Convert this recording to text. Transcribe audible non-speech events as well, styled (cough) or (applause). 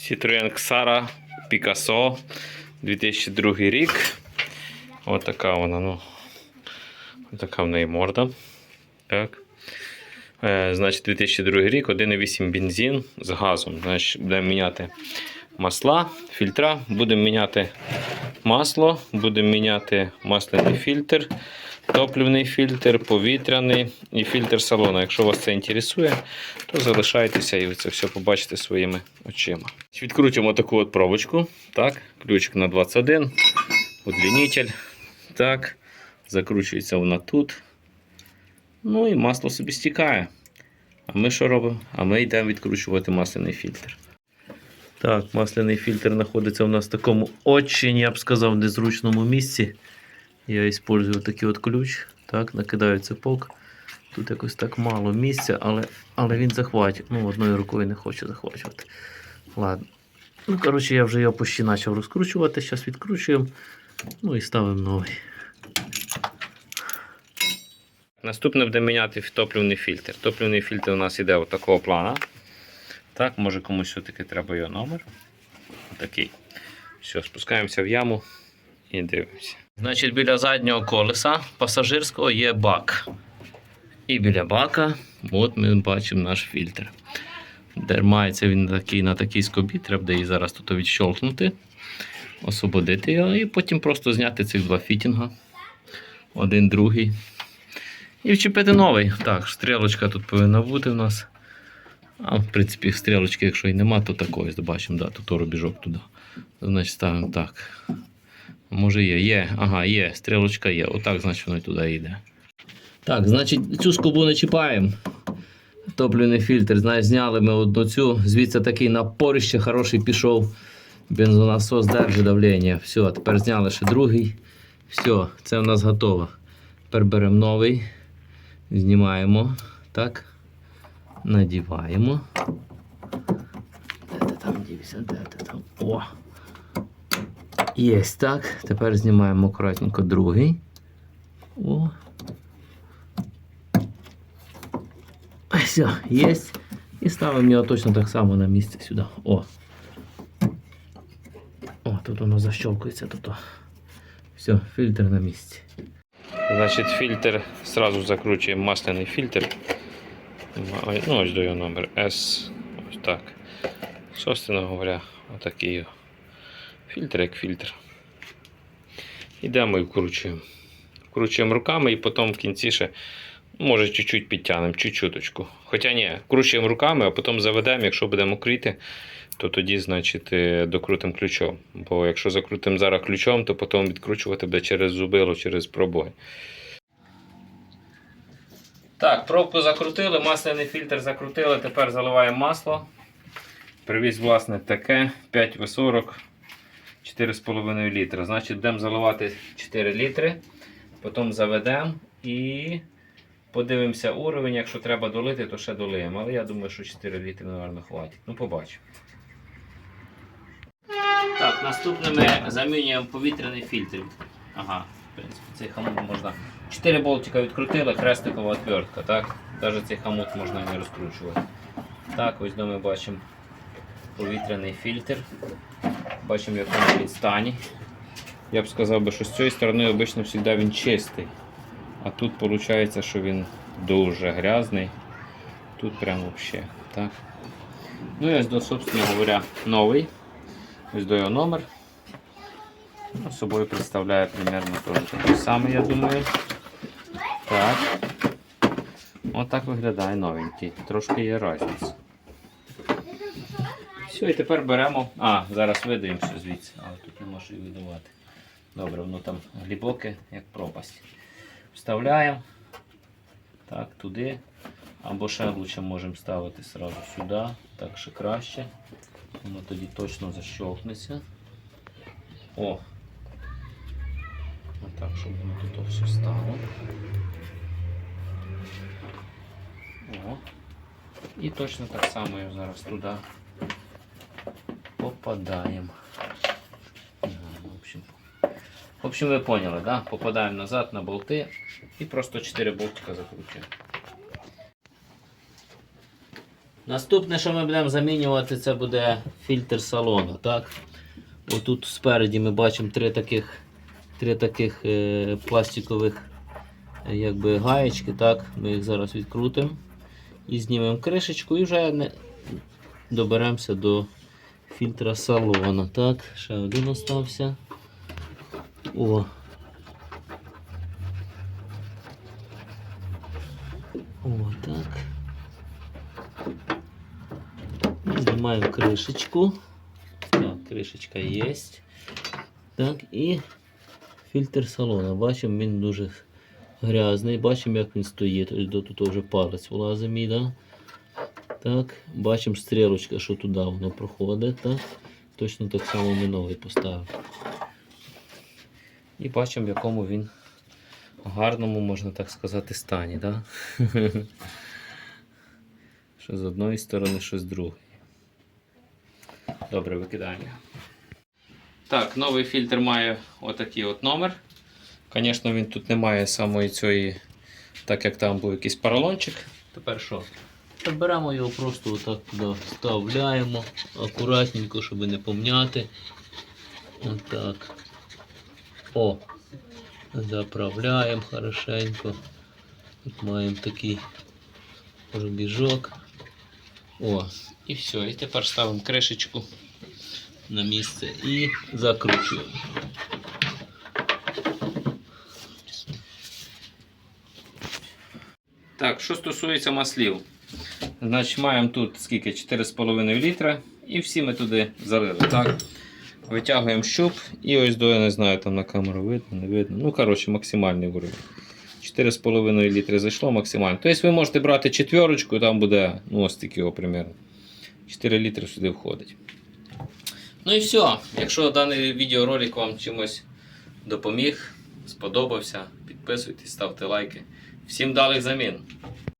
Citroen Xara Picasso 2002 рік. Ось така вона, ну. Така в неї морда. Так. Е, значить, 2002 рік, 1,8 бензин з газом. Значить, будемо міняти масла, фільтра, будемо міняти масло, будемо міняти масляний фільтр, топливний фільтр, повітряний і фільтр салону. Якщо вас це інтересує, то залишайтеся і ви це все побачите своїми очима. Відкрутимо таку от пробочку. Так, ключик на 21, удлінитель. Так, закручується вона тут. Ну і масло собі стікає. А ми що робимо? А ми йдемо відкручувати масляний фільтр. Так, масляний фільтр знаходиться у нас в такому очень, я б сказав, незручному місці. Я використовую такий от ключ. Так, накидаю цепок. Тут якось так мало місця, але, але він захватить. Ну, одною рукою не хоче захвачувати. Ладно. Ну, коротше, я вже його почти почав розкручувати. Зараз відкручуємо. Ну і ставимо новий. Наступне буде міняти топливний фільтр. Топливний фільтр у нас іде такого плана. Так, може комусь все-таки треба його номер. Такий. Все, спускаємося в яму і дивимося. Значить, біля заднього колеса пасажирського є бак. І біля бака от ми бачимо наш фільтр. Дермається він такий, на такій скобі, треба її зараз тут відщолкнути, освободити його і потім просто зняти цих два фітінга. Один, другий. І вчепити новий. Так, стрілочка тут повинна бути у нас. А в принципі, стрілочки, якщо і нема, то такої бачимо, да, тут робіжок туди. Значить, ставимо так. Може є, є, ага, є, стрілочка є. Отак, значить, воно туди йде. Так, значить, цю скобу не чіпаємо. Топливний фільтр, знаєш, зняли ми одну цю, звідси такий напорище хороший пішов. Бензонасос держить давлення. Все, тепер зняли ще другий. Все, це у нас готово. Тепер беремо новий, знімаємо. Так. Надіваємо. Де ти там дівся? Де ти там? О! Єсть так. Тепер знімаємо акуратненько другий. О. Все, єсть. І ставимо його точно так само на місце сюди. О. О, тут воно защелкується. Тут. о. Все, фільтр на місці. Значить, фільтр сразу закручуємо масляний фільтр. Ну, ось до його номер S. Ось так. Собственно говоря, отакий фільтр як фільтр. Ідемо і вкручуємо. Вкручуємо руками і потім в кінці ще, може, чуть-чуть підтягнемо, чуть-чуточку. Хоча ні, вкручуємо руками, а потім заведемо, якщо будемо крити, то тоді, значить, е, докрутимо ключом. Бо якщо закрутимо зараз ключом, то потім відкручувати буде через зубило, через пробой. Так, пробку закрутили, масляний фільтр закрутили, тепер заливаємо масло. Привіз, власне, таке 5В40 4,5 літра. Значить, будемо заливати 4 літри, потім заведемо і подивимося уровень. Якщо треба долити, то ще долиємо. Але я думаю, що 4 літри, мабуть, хватить. Ну, побачимо. Так, наступне ми замінюємо повітряний фільтр. Ага, в принципі, цей хамут можна. 4 болтика відкрутили, хрестикова отвертка, так? Навіть цей хамут можна не розкручувати. Так, ось ми бачимо повітряний фільтр. Бачимо, в якому він стані. Я б сказав, би, що з цієї сторони обично завжди він чистий. А тут виходить, що він дуже грязний. Тут прямо взагалі. Так. Ну і ось до, собственно говоря, новий. Ось до його номер. Ну, собою представляє примерно такий самий, я думаю. Так. Отак виглядає новенький. Трошки є різниця. Все, і тепер беремо. А, зараз видаємося звідси, але тут не можу її видавати. Добре, воно там глибоке, як пропасть. Вставляємо. Так, туди. Або ще лучше можемо ставити сразу сюди. Так ще краще. Воно тоді точно защелкнеться. О! Отак, щоб воно тут все стало. О. І точно так само я зараз туди попадаємо. В общем, в общем, ви поняли, да? Попадаємо назад на болти і просто 4 болтика закручуємо. Наступне, що ми будемо замінювати, це буде фільтр салону. Так? Отут спереді ми бачимо три таких, три таких е, пластикових е, якби, гаєчки. Так? Ми їх зараз відкрутимо і знімемо кришечку і вже не доберемося до фільтра салону. Так, ще один остався. О. О, так. Знімаємо кришечку. Так, кришечка є. Так, і фільтр салона. Бачимо, він дуже грязний. Бачимо, як він стоїть. Тут вже палець влазить мій, да? Так, бачимо стрілочка, що туди воно проходить. Так? Точно так само ми новий поставимо. І бачимо, в якому він гарному, можна так сказати, стані. Да? (laughs) Що з одної сторони, що з другої. Добре, викидаємо. Так, новий фільтр має отакий от номер. Звісно, він тут не має самої цієї, так як там був якийсь поролончик. Тепер що? Тепер беремо його просто отак туди вставляємо, акуратненько, щоб не помняти. Отак. О, заправляємо хорошенько. Тут маємо такий рубіжок. О, і все. І тепер ставимо кришечку на місце і закручуємо. Так, що стосується маслів. Значить, маємо тут скільки? 4,5 літра. І всі ми туди залили. Так? Витягуємо щуп і ось до, я не знаю, там на камеру видно, не видно. Ну, коротше, максимальний уровень. 4,5 літри зайшло максимально. Тобто ви можете брати четверочку, там буде ну, ось такі його примерно. 4 літри сюди входить. Ну і все. Якщо даний відеоролик вам чимось допоміг, сподобався, підписуйтесь, ставте лайки. Всім далих замін!